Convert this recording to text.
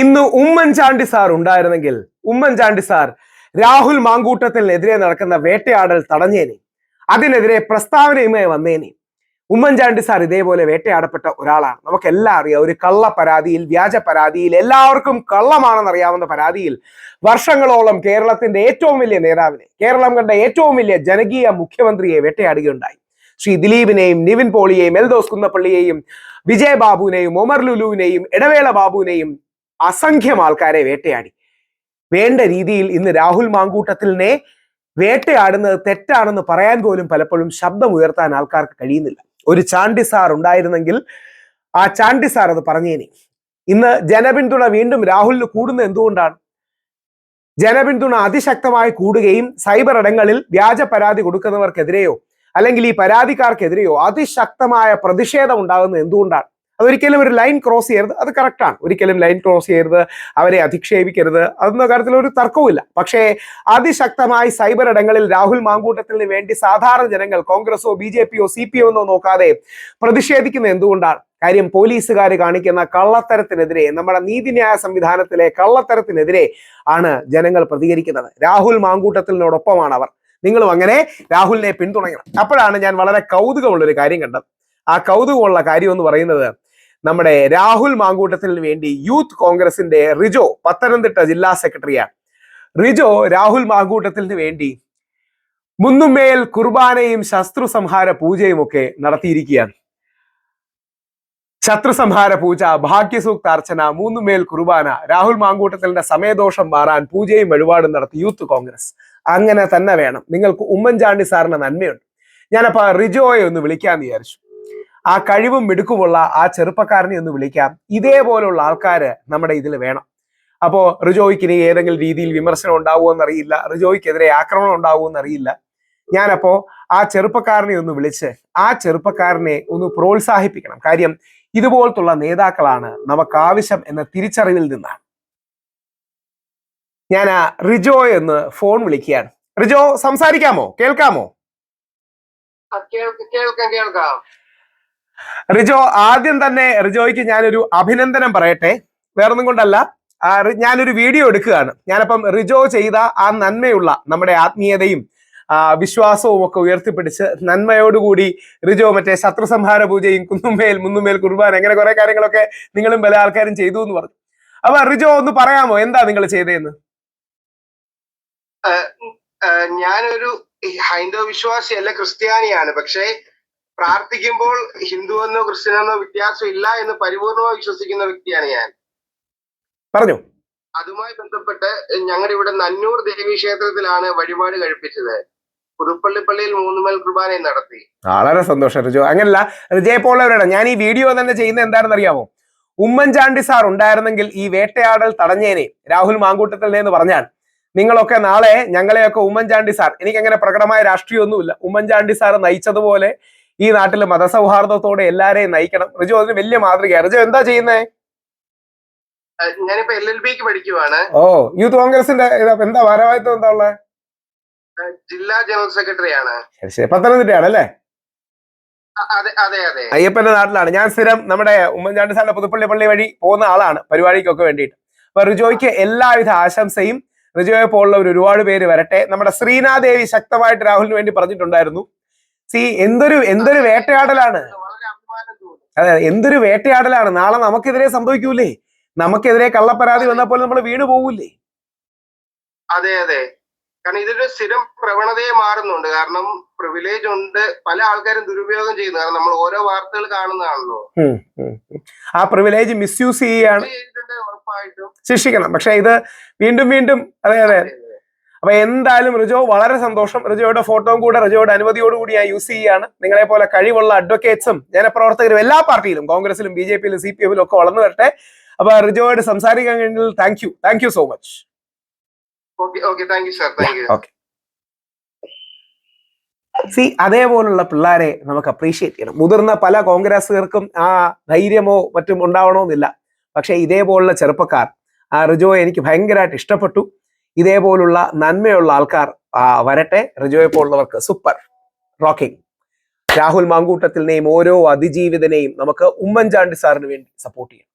ഇന്ന് ഉമ്മൻചാണ്ടി സാർ ഉണ്ടായിരുന്നെങ്കിൽ ഉമ്മൻചാണ്ടി സാർ രാഹുൽ മാങ്കൂട്ടത്തിനെതിരെ നടക്കുന്ന വേട്ടയാടൽ തടഞ്ഞേനെ. അതിനെതിരെ പ്രസ്താവനയുമായി വന്നേനെ. ഉമ്മൻചാണ്ടി സാർ ഇതേപോലെ വേട്ടയാടപ്പെട്ട ഒരാളാണ്. നമുക്കെല്ലാം അറിയാം ഒരു കള്ള പരാതിയിൽ വ്യാജ പരാതിയിൽ എല്ലാവർക്കും കള്ളമാണെന്ന് അറിയാവുന്ന പരാതിയിൽ വർഷങ്ങളോളം കേരളത്തിന്റെ ഏറ്റവും വലിയ നേതാവിനെ കേരളം കണ്ട ഏറ്റവും വലിയ ജനകീയ മുഖ്യമന്ത്രിയെ വേട്ടയാടുകയുണ്ടായി. ശ്രീ ദിലീപിനെയും നിവിൻ പോളിയെയും എൽദോസ് കുന്നപ്പള്ളിയെയും വിജയ് ബാബുവിനെയും ഒമർ ലുലുവിനെയും ഇടവേള ബാബുവിനെയും അസംഖ്യം ആൾക്കാരെ വേട്ടയാടി. വേണ്ട രീതിയിൽ ഇന്ന് രാഹുൽ മാങ്കൂട്ടത്തിലിനെ വേട്ടയാടുന്നത് തെറ്റാണെന്ന് പറയാൻ പോലും പലപ്പോഴും ശബ്ദം ഉയർത്താൻ ആൾക്കാർക്ക് കഴിയുന്നില്ല. ഒരു ചാണ്ടി സാർ ഉണ്ടായിരുന്നെങ്കിൽ ആ ചാണ്ടി സാർ അത് പറഞ്ഞേനെ. ഇന്ന് ജനപിന്തുണ വീണ്ടും രാഹുലിന് കൂടുന്ന എന്തുകൊണ്ടാണ്? ജനപിന്തുണ അതിശക്തമായി കൂടുകയും സൈബർ ഇടങ്ങളിൽ വ്യാജ പരാതി കൊടുക്കുന്നവർക്കെതിരെയോ അല്ലെങ്കിൽ ഈ പരാതിക്കാർക്കെതിരെയോ അതിശക്തമായ പ്രതിഷേധം ഉണ്ടാകുന്നത് എന്തുകൊണ്ടാണ്? അതൊരിക്കലും ഒരു ലൈൻ ക്രോസ് ചെയ്യരുത്. അത് കറക്റ്റാണ് ഒരിക്കലും ലൈൻ ക്രോസ് ചെയ്യരുത്. അവരെ അധിക്ഷേപിക്കരുത്. അതൊന്നും കാര്യത്തിൽ ഒരു തർക്കവുമില്ല പക്ഷേ അതിശക്തമായി സൈബർ ഇടങ്ങളിൽ രാഹുൽ മാങ്കൂട്ടത്തിന് വേണ്ടി സാധാരണ ജനങ്ങൾ കോൺഗ്രസോ ബി ജെ പിയോ സി പി ഒന്നോ നോക്കാതെ പ്രതിഷേധിക്കുന്നത് എന്തുകൊണ്ടാണ്? കാര്യം പോലീസുകാർ കാണിക്കുന്ന കള്ളത്തരത്തിനെതിരെ നമ്മുടെ നീതിന്യായ സംവിധാനത്തിലെ കള്ളത്തരത്തിനെതിരെ ആണ് ജനങ്ങൾ പ്രതികരിക്കുന്നത്. രാഹുൽ മാങ്കൂട്ടത്തിനോടൊപ്പമാണ് അവർ. നിങ്ങളും അങ്ങനെ രാഹുലിനെ പിന്തുണയ്ക്കണം. അപ്പോഴാണ് ഞാൻ വളരെ കൗതുകമുള്ള ഒരു കാര്യം കണ്ടത്. ആ കൗതുകമുള്ള കാര്യം എന്ന് പറയുന്നത് നമ്മുടെ രാഹുൽ മാങ്കൂട്ടത്തിന് വേണ്ടി യൂത്ത് കോൺഗ്രസിന്റെ റിജോ പത്തനംതിട്ട ജില്ലാ സെക്രട്ടറിയാണ്. റിജോ രാഹുൽ മാങ്കൂട്ടത്തിന് വേണ്ടി മുന്നുമേൽ കുർബാനയും ശത്രു സംഹാര പൂജയും ഒക്കെ നടത്തിയിരിക്കുകയാണ്. ശത്രു സംഹാര പൂജ ഭാഗ്യസൂക്ത അർച്ചന മൂന്നുമേൽ കുർബാന രാഹുൽ മാങ്കൂട്ടത്തിന്റെ സമയദോഷം മാറാൻ പൂജയും വഴിപാടും നടത്തി യൂത്ത് കോൺഗ്രസ്. അങ്ങനെ തന്നെ വേണം. നിങ്ങൾക്ക് ഉമ്മൻചാണ്ടി സാറിന് നന്മയുണ്ട്. ഞാനപ്പോ റിജോയെ ഒന്ന് വിളിക്കാന്ന് വിചാരിച്ചു. ആ കഴിവും മിടുക്കുമുള്ള ആ ചെറുപ്പക്കാരനെ ഒന്ന് വിളിക്കാം. ഇതേപോലുള്ള ആൾക്കാര് നമ്മുടെ ഇതിൽ വേണം. അപ്പോ റിജോയ്ക്ക് ഇനി ഏതെങ്കിലും രീതിയിൽ വിമർശനം ഉണ്ടാവുമോ എന്നറിയില്ല. റിജോയ്ക്കെതിരെ ആക്രമണം ഉണ്ടാവുമോ എന്നറിയില്ല. ഞാനപ്പോ ആ ചെറുപ്പക്കാരനെ ഒന്ന് വിളിച്ച് ആ ചെറുപ്പക്കാരനെ ഒന്ന് പ്രോത്സാഹിപ്പിക്കണം. കാര്യം ഇതുപോലത്തുള്ള നേതാക്കളാണ് നമുക്ക് ആവശ്യം എന്ന തിരിച്ചറിവിൽ നിന്നാണ്. ഞാൻ ആ റിജോ എന്ന് ഫോൺ വിളിക്കുകയാണ്. റിജോ സംസാരിക്കാമോ? കേൾക്കാമോ? കേൾക്കാം. റിജോ ആദ്യം തന്നെ റിജോയ്ക്ക് ഞാനൊരു അഭിനന്ദനം പറയട്ടെ. വേറൊന്നും കൊണ്ടല്ല. ഞാനൊരു വീഡിയോ എടുക്കുകയാണ്. ഞാനപ്പം റിജോ ചെയ്ത ആ നന്മയുള്ള നമ്മുടെ ആത്മീയതയും വിശ്വാസവും ഒക്കെ ഉയർത്തിപ്പിടിച്ച് നന്മയോടുകൂടി റിജോ മറ്റേ ശത്രു സംഹാര പൂജയും കുന്നുമേൽ മുന്നുമേൽ കുർബാന അങ്ങനെ കുറെ കാര്യങ്ങളൊക്കെ നിങ്ങളും പല ആൾക്കാരും ചെയ്തു എന്ന് പറഞ്ഞു. അപ്പൊ റിജോ ഒന്ന് പറയാമോ? എന്താ നിങ്ങൾ ചെയ്തതെന്ന് ഞാനൊരു ഹൈന്ദവ വിശ്വാസിയല്ല ക്രിസ്ത്യാനിയാണ്. പക്ഷേ പ്രാർത്ഥിക്കുമ്പോൾ ഹിന്ദു എന്നോ ക്രിസ്ത്യൻ എന്നോ വ്യത്യാസം ഇല്ല എന്ന് പരിപൂർണമായി വിശ്വസിക്കുന്ന വ്യക്തിയാണ് ഞാൻ. പറഞ്ഞു. അതുമായി ബന്ധപ്പെട്ട് ഞങ്ങളുടെ ഇവിടെ നന്നൂർ ദേവി ക്ഷേത്രത്തിലാണ് വഴിപാട് കഴിപ്പിച്ചത്. പുതുപ്പള്ളി പള്ളിയിൽ മൂന്നുമേൽ കുർബാനയും നടത്തി. വളരെ സന്തോഷം റിജു. അങ്ങനല്ല റിജയെ പോലുള്ളവരാണ് ഞാൻ ഈ വീഡിയോ തന്നെ ചെയ്യുന്ന എന്താണെന്ന് അറിയാമോ ഉമ്മൻചാണ്ടി സാർ ഉണ്ടായിരുന്നെങ്കിൽ ഈ വേട്ടയാടൽ തടഞ്ഞേനെ രാഹുൽ മാങ്കൂട്ടത്തിൽ എന്ന് പറഞ്ഞാൽ. നിങ്ങളൊക്കെ നാളെ ഞങ്ങളെയൊക്കെ ഉമ്മൻചാണ്ടി സാർ എനിക്ക് അങ്ങനെ പ്രകടമായ രാഷ്ട്രീയമൊന്നുമില്ല. ഉമ്മൻചാണ്ടി സാർ നയിച്ചതുപോലെ ഈ നാട്ടിൽ മതസൗഹാർദ്ദത്തോടെ എല്ലാരെയും നയിക്കണം. റിജു അതിന് വലിയ മാതൃകയാണ് റിജു എന്താ ചെയ്യുന്നേ? ആ, ഞാനിപ്പോ എൽ എൽ ബിക്ക് പഠിക്കുവാണ്. ഓ യൂത്ത് കോൺഗ്രസിന്റെ എന്താ ഭാരവാഹിത്വം എന്താ ഉള്ളത് ജില്ലാ ജനറൽ സെക്രട്ടറി ആണ്. പത്തനംതിട്ടയാണ് അല്ലേ? അയ്യപ്പന്റെ നാട്ടിലാണ്. ഞാൻ സ്ഥിരം നമ്മുടെ ഉമ്മൻചാണ്ടി സാറിന്റെ പുതുപ്പള്ളി പള്ളി വഴി പോകുന്ന ആളാണ് പരിപാടിക്കൊക്കെ വേണ്ടിയിട്ട്. അപ്പൊ റിജോയ്ക്ക് എല്ലാവിധ ആശംസയും റിജോയെ പോലുള്ളവർ ഒരുപാട് പേര് വരട്ടെ. നമ്മുടെ ശ്രീനാദേവി ശക്തമായിട്ട് രാഹുലിന് വേണ്ടി പറഞ്ഞിട്ടുണ്ടായിരുന്നു. സി എന്തൊരു എന്തൊരു വേട്ടയാടലാണ്. അതെ അതെ എന്തൊരു വേട്ടയാടലാണ്. നാളെ നമുക്കെതിരെ സംഭവിക്കൂലേ? നമുക്കെതിരെ കള്ളപ്പരാതി വന്നപ്പോൾ നമ്മൾ വീണു പോകൂലേ? അതെ അതെ. കാരണം ഇതൊരു സ്ഥിരം പ്രവണതയെ മാറുന്നുണ്ട്. കാരണം പ്രിവിലേജ് ഉണ്ട്. പല ആൾക്കാരും ദുരുപയോഗം ചെയ്യുന്നു. കാരണം നമ്മൾ ഓരോ വാർത്തകൾ കാണുന്നതാണല്ലോ. ആ പ്രിവിലേജ് മിസ്യൂസ് ചെയ്യുകയാണ്. ശിക്ഷിക്കണം. പക്ഷെ ഇത് വീണ്ടും വീണ്ടും അതെ അതെ. അപ്പൊ എന്തായാലും റിജോ വളരെ സന്തോഷം. റിജോയുടെ ഫോട്ടോയും കൂടെ റിജോയുടെ അനുമതിയോടുകൂടി ഞാൻ യൂസ് ചെയ്യുകയാണ്. നിങ്ങളെ പോലെ കഴിവുള്ള അഡ്വക്കേറ്റ്സും ജനപ്രവർത്തകരും എല്ലാ പാർട്ടിയിലും കോൺഗ്രസിലും ബി ജെ പിയിലും സി പി എമ്മിലും ഒക്കെ വളർന്നു വരട്ടെ. അപ്പൊ റിജോയോട് സംസാരിക്കാൻ കഴിഞ്ഞാൽ thank you thank you so much okay C അതേപോലുള്ള പിള്ളേരെ നമുക്ക് അപ്രീഷിയേറ്റ് ചെയ്യണം. മുതിർന്ന പല കോൺഗ്രസുകാർക്കും ആ ധൈര്യമോ മറ്റും ഉണ്ടാവണമെന്നില്ല. പക്ഷേ ഇതേപോലുള്ള ചെറുപ്പക്കാർ ആ റിജോയെ എനിക്ക് ഭയങ്കരമായിട്ട് ഇഷ്ടപ്പെട്ടു. ഇതേപോലുള്ള നന്മയുള്ള ആൾക്കാർ വരട്ടെ. റിജോയെ പോലുള്ളവർക്ക് സൂപ്പർ. റോക്കിംഗ്. രാഹുൽ മാങ്കൂട്ടത്തിനെയും ഓരോ അതിജീവിതനെയും നമുക്ക് ഉമ്മൻചാണ്ടി സാറിന് വേണ്ടി സപ്പോർട്ട് ചെയ്യണം